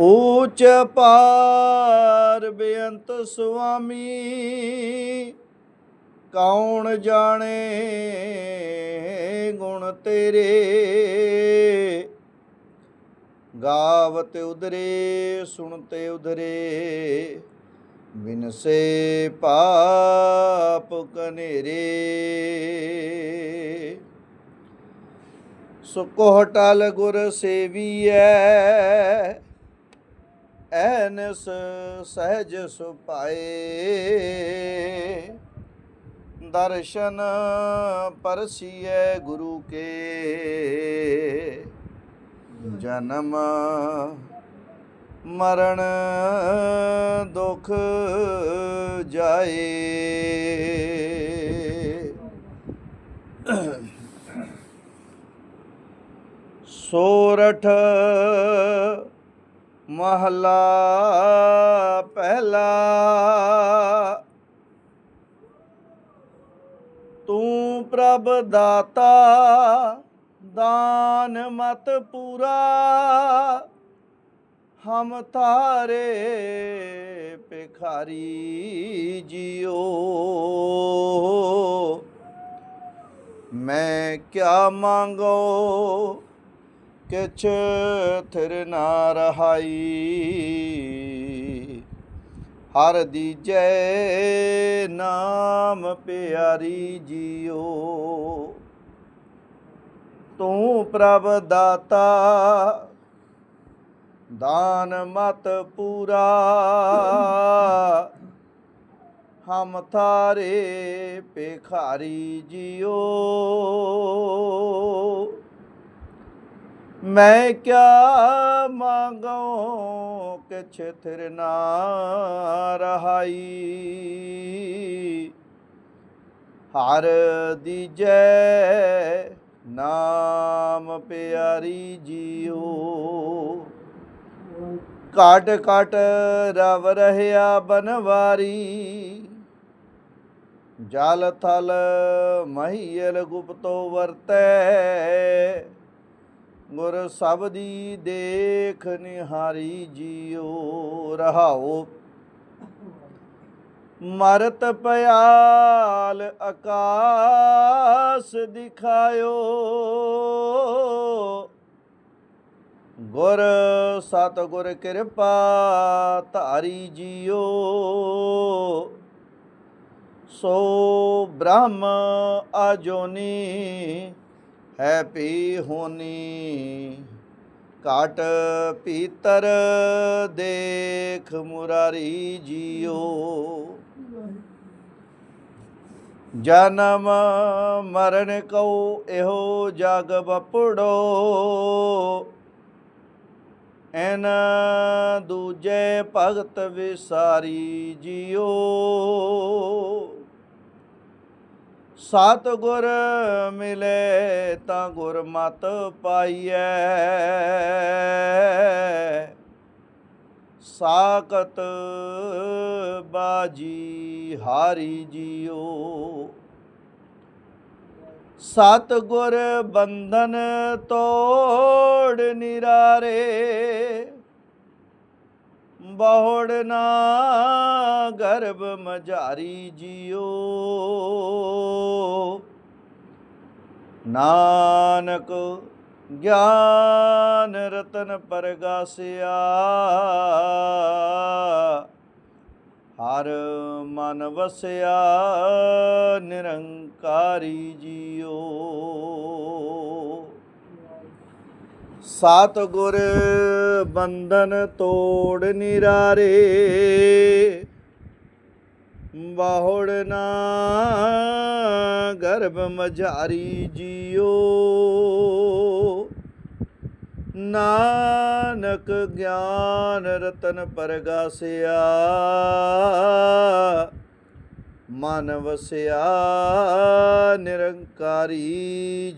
ਊਚ ਪਾਰ ਬੇਅੰਤ ਸੁਆਮੀ, ਕੌਣ ਜਾਣੇ ਗੁਣ ਤੇਰੇ? ਗਾਵਤ ਉਦਰੇ ਸੁਣਤੇ ਉਦਰੇ ਬਿਨਸੇ ਪਾਪ ਕਨੇਰੇ। ਸੁਕੋ ਹਟਲ ਗੁਰ ਸੇਵੀਐ ਐਨਸ ਸਹਿਜ ਸੁਪਾਏ ਦਰਸ਼ਨ ਪਰਸੀਐ ਗੁਰੂ ਕੇ। ਜਨਮ ਮਰਨ ਦੁਖ ਜਾਏ। ਸੋਰਠ ਮਹਲਾ ਪਹਿਲਾ ਤੂੰ ਪ੍ਰਭ ਦਾਤਾ ਦਾਨ ਮਤ ਪੂਰਾ ਹਮ ਤਾਰੇ ਭਿਖਾਰੀ ਜੀਓ ਮੈਂ ਕਿਆ ਮੰਗੋ ਕਿਛ ਥਿਰ ਨਾ ਰਹਾਈ। ਹਰ ਦੀਜੈ ਨਾਮ ਪਿਆਰੀ ਜੀਓ। ਤੂੰ ਪ੍ਰਭ ਦਾਤਾ, ਦਾਨ ਮਤ ਪੂਰਾ। ਹਮ ਥਾਰੇ ਭਿਖਾਰੀ ਜੀਓ। ਮੈਂ ਕਿਆ ਮੰਗਾਂ ਕਿਛ ਥਿਰ ਨਾ ਰਹਾਈ? ਹਰ ਦੀਜੈ ਨਾਮ ਪਿਆਰੀ ਜੀਓ। ਕਾਟ ਕਾਟ ਰਵ ਰਹਿਆ ਬਨਵਾਰੀ। ਜਲ ਥਲ ਮਹੀਲ ਗੁਪਤੋ ਵਰਤੈ। ਗੁਰ ਸਬਦੀ ਦੇਖ ਨਿਹਾਰੀ ਜੀਓ ਰਹਾਓ। ਮਰਤ ਪਿਆਲ ਆਕਾਸ ਦਿਖਾਇਓ। ਗੁਰ ਸਤ ਗੁਰ ਕਿਰਪਾ ਧਾਰੀ ਜੀਓ। ਸੋ ਬ੍ਰਹਮ ਅਜੋਨੀ ਹੈ ਪੀ ਹੋਨੀ ਕਾਟ ਪੀਤਰ ਦੇਖ ਮੁਰਾਰੀ ਜੀਓ। ਜਨਮ ਮਰਨ ਕਉ ਇਹੋ ਜਗ ਬਪੜੋ ਐਨ ਦੂਜੇ ਭਗਤ ਵਿਸਾਰੀ ਜੀਓ। ਸਤ ਗੁਰ ਮਿਲੇ ਤਾਂ ਗੁਰ ਮਤ ਪਾਈਐ। ਸਾਕਤ ਬਾਜੀ ਹਾਰੀ ਜੀਓ ਸਤ ਗੁਰ ਬੰਧਨ ਤੋੜ ਨਿਰਾਰੇ। ਬਹੁੜ ਨਾ ਗਰਭ ਮਝਾਰੀ ਜੀਓ। ਨਾਨਕ ਗਿਆਨ ਰਤਨ ਪਰਗਾਸਿਆ, ਹਰ ਮਨ ਵਸਿਆ ਨਿਰੰਕਾਰੀ ਜੀਓ। ਸਤ ਗੁਰ ਬੰਧਨ ਤੋੜ ਨਿਰਾਰੇ। ਬਾਹੁੜ ਨਾ ਗਰਭ ਮਝਾਰੀ ਜੀਓ। ਨਾਨਕ ਗਿਆਨ ਰਤਨ ਪਰਗਾਸਿਆ ਮਨ ਵਸਿਆ ਨਿਰੰਕਾਰੀ